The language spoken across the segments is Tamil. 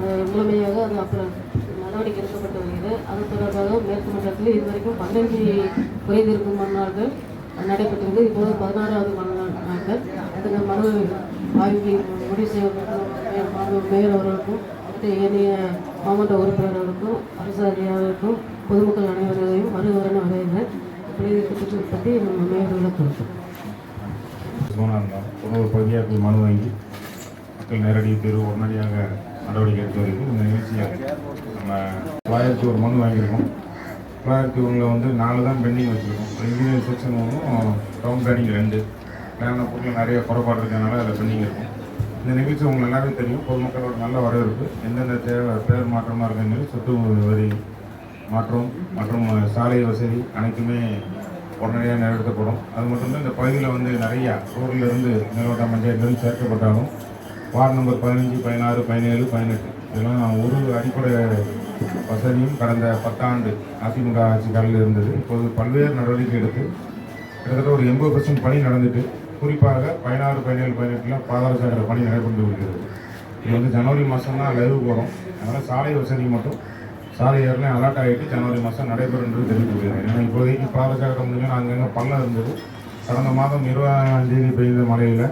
அஹ், முழுமையாக அது அப்புறம் நடவடிக்கை எடுக்கப்பட்டு வருகிறது. அது தொடர்பாக மேற்கு மன்றத்தில் இதுவரைக்கும் பதினஞ்சு குறைந்திருக்கும் மறுநாள்கள் நடைபெற்றது இப்போது பதினாறாவது மறுநாள் அதுக்கு அந்த மனு ஆய்வு முடிவு செய்யப்பட்ட மேயர் அவர்களுக்கும் ஏனைய மாவட்ட உறுப்பினர்களுக்கும் அரசு அதிகாரிகளுக்கும் பொதுமக்கள் அனைவரையும் வருவரன வரைகிறேன் குறைதீர்ப்பு பற்றி மேயர் விளக்கம் ஒரு பகுதியாக மனு வாங்கி மக்கள் நேரடி தேர்வு உடனடியாக நடவடிக்கை எடுத்து வருகிறது. இந்த நிகழ்ச்சியை நம்ம தொள்ளாயிரத்தி ஒரு மனு வாங்கியிருக்கோம். தொள்ளாயிரத்தி ஒன்றில் வந்து நாலு தான் பெண்டிங் வச்சுருக்கோம். இன்ஜினியர் செக்ஷன் ஒன்றும் டவுன் பிளானிங் ரெண்டு. பிளான பொருள் நிறைய குறைபாடு இருக்கிறதுனால அதில் பெண்டிங் இருக்கும். இந்த நிகழ்ச்சி உங்களுக்கு எல்லாமே தெரியும். பொதுமக்களோட நல்ல வரவேற்பு. எந்தெந்த தேவை பேர் மாற்றமாக இருக்கிற சொத்து வரி மாற்றம் மற்றும் சாலை வசதி அனைத்துமே உடனடியாக நிறைவேற்றப்படும். அது மட்டும் இல்லை இந்த பகுதியில் வந்து நிறையா ஊரில் இருந்து நிலவட்ட பஞ்சாயத்துலேருந்து சேர்க்கப்பட்டாலும் வார்டு நம்பர் பதினஞ்சு பதினாறு பதினேழு பதினெட்டு. இதெல்லாம் ஒரு அடிப்படை வசதியும் கடந்த பத்தாண்டு அதிமுக ஆட்சி காலையில் இருந்தது. இப்போது பல்வேறு நடவடிக்கை எடுத்து கிட்டத்தட்ட ஒரு எண்பது பர்சன்ட் பணி நடந்துட்டு குறிப்பாக பதினாறு பதினேழு பதினெட்டில் பாதாள சாக்கடை பணி நடைபெற்று வருகிறது. இது வந்து ஜனவரி மாதம் தான் போகிறோம் அதனால் சாலை வசதி மட்டும் சாலை ஏர்லையும் அலர்ட் ஆகிட்டு ஜனவரி மாதம் நடைபெறும் என்று தெரிவித்துள்ளேன் ஏன்னா இப்போதைக்கு பாதாள சாக்கடை முடிஞ்சால் அங்கங்கே பள்ளம் இருந்தது. கடந்த மாதம் இருபதாம் தேதி பெய்த மழையில்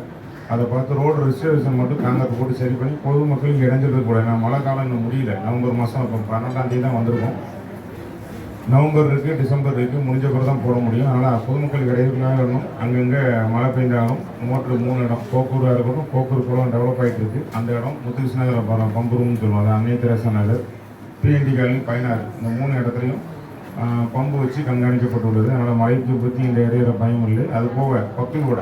அதை பார்த்து ரோடு ரிசர்வேஷன் மட்டும் காங்கிரஸ் போட்டு சரி பண்ணி பொதுமக்கள் இங்கே இடைஞ்சல் கூட ஏன்னா மழை காலம் இன்னும் முடியல. நவம்பர் மாதம் இப்போ பன்னெண்டாம் தேதி தான் வந்திருக்கோம். நவம்பர் இருக்குது டிசம்பர் இருக்குது முடிஞ்ச பிறகு தான் போட முடியும். ஆனால் பொதுமக்களுக்கு இடையிலாக இருக்கணும். அங்கங்கே மழை பெய்ஞ்சாலும் மோட்டர் மூணு இடம் போக்கூராக இருக்கட்டும் போக்கூர் குளம் டெவலப் ஆகிட்டு இருக்குது அந்த இடம் முத்துகிருஷ்ண நகர் போகிறோம் பம்புரூம்னு சொல்லுவாங்க. Annai Teresa Nagar. PNT colony பதினாறு. இந்த மூணு இடத்துலையும் பம்பு வச்சு கண்காணிக்கப்பட்டுள்ளது. அதனால் மழைக்கு பற்றி இந்த இடையிற பயம் இல்லை அது போக பக்கில் கூட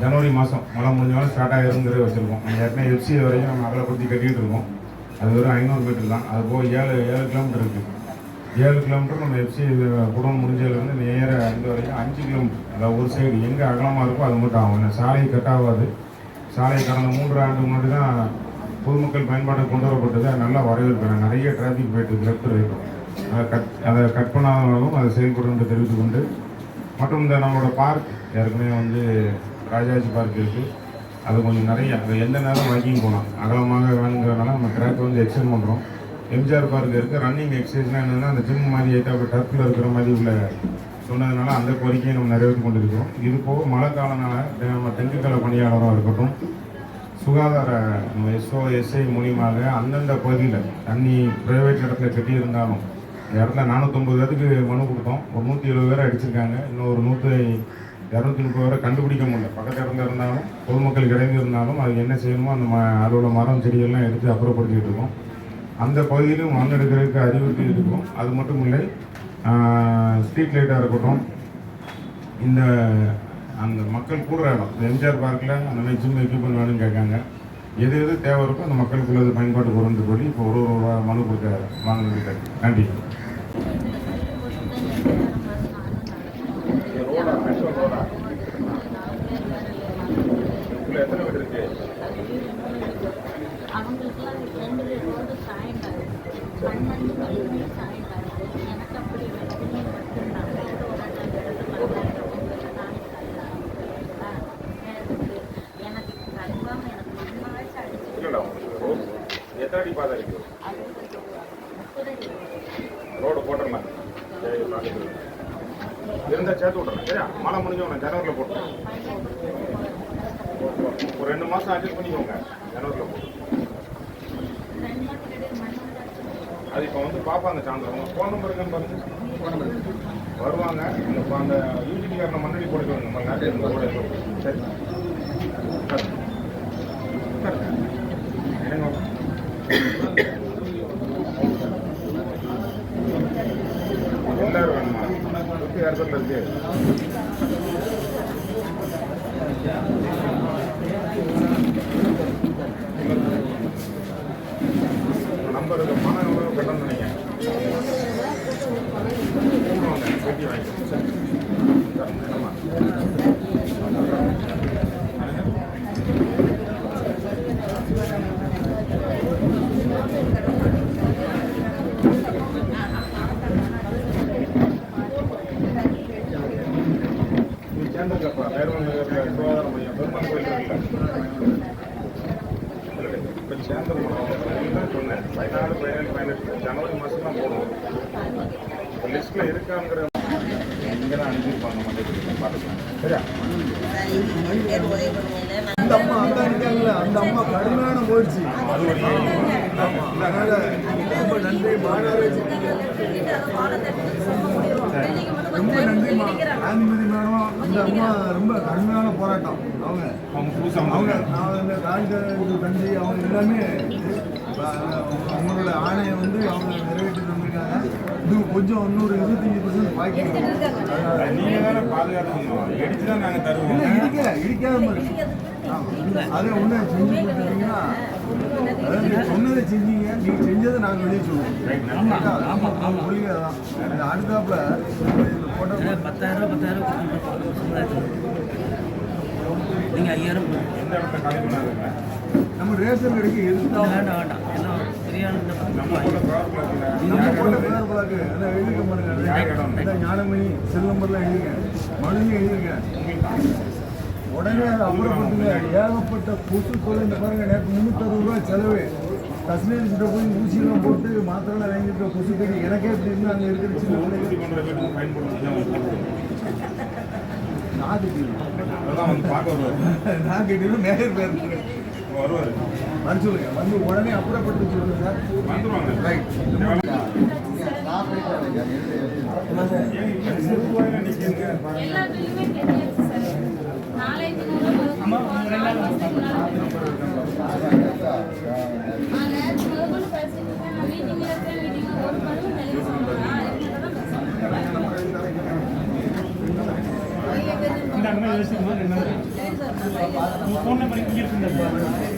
ஜனவரி மாதம் மழை முடிஞ்சாலும் ஸ்டார்ட் ஆகிருங்கிறத வச்சுருக்கோம். நம்ம ஏற்கனவே எஃப்சி வரையும் நம்ம அகலப்படுத்தி கட்டிகிட்டு இருக்கோம். அது வெறும் ஐநூறு மீட்டர் தான். அது போக ஏழு ஏழு கிலோமீட்டர் இருக்குது ஏழு கிலோமீட்டர் நம்ம எஃப்சி குடம் முடிஞ்சதுலேருந்து நேர இந்த வரைக்கும் அஞ்சு கிலோமீட்டர் அதாவது ஒரு சைடு எங்கே அகலமாக இருக்கோ அது மட்டும் ஆகும். ஏன்னா சாலை கட் ஆகாது. சாலை கடந்த மூன்று ஆண்டு முன்னாடி தான் பொதுமக்கள் பயன்பாட்டுக்கு கொண்டு வரப்பட்டது. நல்லா வரவேற்கிறேன். நிறைய டிராஃபிக் போயிட்டு இருக்கு. லெஃப்ட் அதை கட் அதை கட் பண்ணாதவங்களும் அதை செயல்படும் என்று கொண்டு. மற்றும் இந்த நம்மளோட பார்க் ஏற்கனவே வந்து ராஜாஜி பார்க் இருக்குது அது கொஞ்சம் நிறைய அது எந்த நேரம் வாக்கிங் போகலாம். அகலமாக வேணுங்கிறதுனால நம்ம ட்ராக் வந்து எக்ஸ்டெண்ட் பண்ணுறோம் எம்ஜிஆர் பார்க் இருக்குது ரன்னிங் எக்ஸசைஸ்லாம் என்னென்னா அந்த ஜிம் மாதிரி ஆகிட்டு அப்படி டர்ஃபில் இருக்கிற மாதிரி உள்ள சொன்னதுனால அந்த கோரிக்கையை நம்ம நிறைவேற்றி கொண்டிருக்கிறோம். இது போக மழை காலனால நம்ம தெங்குக்கலை பணியாளராக இருக்கட்டும் சுகாதார எஸ்ஓ எஸ்ஐ மூலியமாக அந்தந்த பகுதியில் தண்ணி ப்ரைவேட் இடத்துல கட்டியிருந்தாலும் இந்த இடத்துல நானூற்றம்பது பேருக்கு மனு கொடுத்தோம். ஒரு நூற்றி எழுபது பேர் அடிச்சிருக்காங்க. இன்னும் ஒரு நூற்றி இரநூத்தி முப்பது பேரை கண்டுபிடிக்க முடியல. பக்கத்து இடத்துல இருந்தாலும் பொதுமக்கள் இறங்கி இருந்தாலும் அது என்ன செய்யணுமோ அந்த ம அதோட மரம் செடிகள்லாம் எடுத்து அப்புறப்படுத்திட்டு இருக்கோம். அந்த பகுதியிலும் மண் எடுக்கிறதுக்கு அறிவுறுத்தி இருக்கோம். அது மட்டும் இல்லை ஸ்ட்ரீட் லைட்டாக இருக்கட்டும். இந்த அந்த மக்கள் கூடுற இடம் இந்த எம்ஜிஆர் பார்க்கில் அந்த மாதிரி ஜிம் எக்யூப்மெண்ட் வேணும்னு கேட்காங்க. எது எது தேவை இருக்கோ அந்த மக்களுக்குள்ளது பயன்பாட்டுக்கு வரும்னு சொல்லி இப்போ ஒரு ஒரு மனு கொடுக்க வாங்கிட்டு நன்றி எத்தனை வீடு இருக்கு அவங்களுக்குலாம் ரெண்டு பேர் ரோடு சாயங்காலம் பன்னெண்டு மணிக்கு சாயங்காலம் எனக்கு அப்படி வெள்ளி மட்டும்தான் எனக்கு கன்ஃபார்ம் எனக்கு மண்ணாச்சு அடிச்சு இல்லைடா உங்களுக்கு எத்தனை அடி பாதை இருக்கு முப்பது ரோடு போட்டுடலாம் இருந்தால் சேர்த்து விட்றேன் சரியா? மழை முடிஞ்ச உடனே ஜனவரியில் போட்டுறேன். ஒரு ரெண்டு மாதம் அட்ஜஸ்ட் பண்ணிக்கோங்க ஜனவரியில் போட்டு அது இப்போ வந்து பார்ப்பாங்க சாயந்தரம் உங்கள் ஃபோன் நம்பர் இருக்கான்னு பாருங்க. ஃபோன் நம்பர் வருவாங்க இப்போ அந்த யூஜிடிக்காரனை மண்ணடி போட்டுக்கோங்க நம்ம நாட்டில் சரி. சரி. இடத்துல இருக்கு நம்பர் இருக்கு பணம் எவ்வளோ கட்டணும் நினைக்கிறேன் வாங்க, வெட்டி ஆமாம் சரி. சரி, என்னம்மா? நீ சேர்ந்துக்கப்பா நேர்மறை சேர்ந்து போனோம் சொன்னேன் பதினாலு பதினேழு பதினெட்டு ஜனவரி மாதம் தான் போடுவோம் லிஸ்ட்டில் இருக்காங்கிற இங்கே தான் அனுப்பியிருப்பாங்க பார்த்துக்கலாம் சரியா அந்த அம்மா அங்க இருக்காங்கல்ல அந்த அம்மா கடுமையான போயிடுச்சு அது அதனால ரொம்ப நன்றி. மாநகராட்சி. ரொம்ப நன்றிம்மா காந்திமதி மேடம் அந்த அம்மா ரொம்ப கடுமையான போராட்டம். அவங்க அவங்க புதுசாக அவங்க காங்கிரஸ் கண்டி அவங்க எல்லாமே அவங்களோட ஆணையை வந்து அவங்க நிறைவேற்றி வந்திருக்காங்க. இது கொஞ்சம் இன்னொரு இருபத்தஞ்சி பர்சன்ட் பாக்கி நீங்கள் தானே பாதுகாக்கணும் எடுத்து தான் நாங்கள் தருவோம். இடிக்கல இடிக்காத மாதிரி அதை ஒன்று செஞ்சு கொடுத்துட்டீங்கன்னா சொன்னதை செஞ்சீங்க நீங்க செஞ்சதை நாங்கள் வெளியே சொல்லுவோம். ஆமா ஆமா. கொள்கை தான் அடுத்தாப்புல இந்த போட்டோ பத்தாயிரம் பத்தாயிரம் நீங்கள் ஐயாயிரம் நம்ம ரேஷன் கடைக்கு எதிர்த்தோம் வேண்டாம் வேண்டாம் இந்த பத்து நம்ம போட்ட பேர் பிளாக்கு அதான் எழுதிக்க பாருங்க. அதான் ஞானமணி செல் நம்பர்லாம் எழுதிருக்கேன் மனுஷன் எழுதியிருக்கேன். உடனே அப்புறப்பட்டுங்க ஏகப்பட்ட கொசு தொலை இந்த பாருங்க நேற்று முந்நூற்றறுபது ரூபா செலவு. தஸ்மீர் கிட்ட போய் ஊசியெல்லாம் போட்டு மாத்திரை வாங்கியிருக்க கொசு கடி எனக்கே இப்படி இருந்து அங்கே இருக்கிற சின்ன கேட்டது மேயர் பேர். வருவார் வர சொல்லுங்க. வந்து உடனே அப்புறப்பட்டு சொல்லுங்க சார். வந்துருவாங்க. ரைட் இந்த யோசிக்கணும் யோசிச்சுமா ரெண்டு ஃபோன் நம்பர் இங்கே இருக்குங்க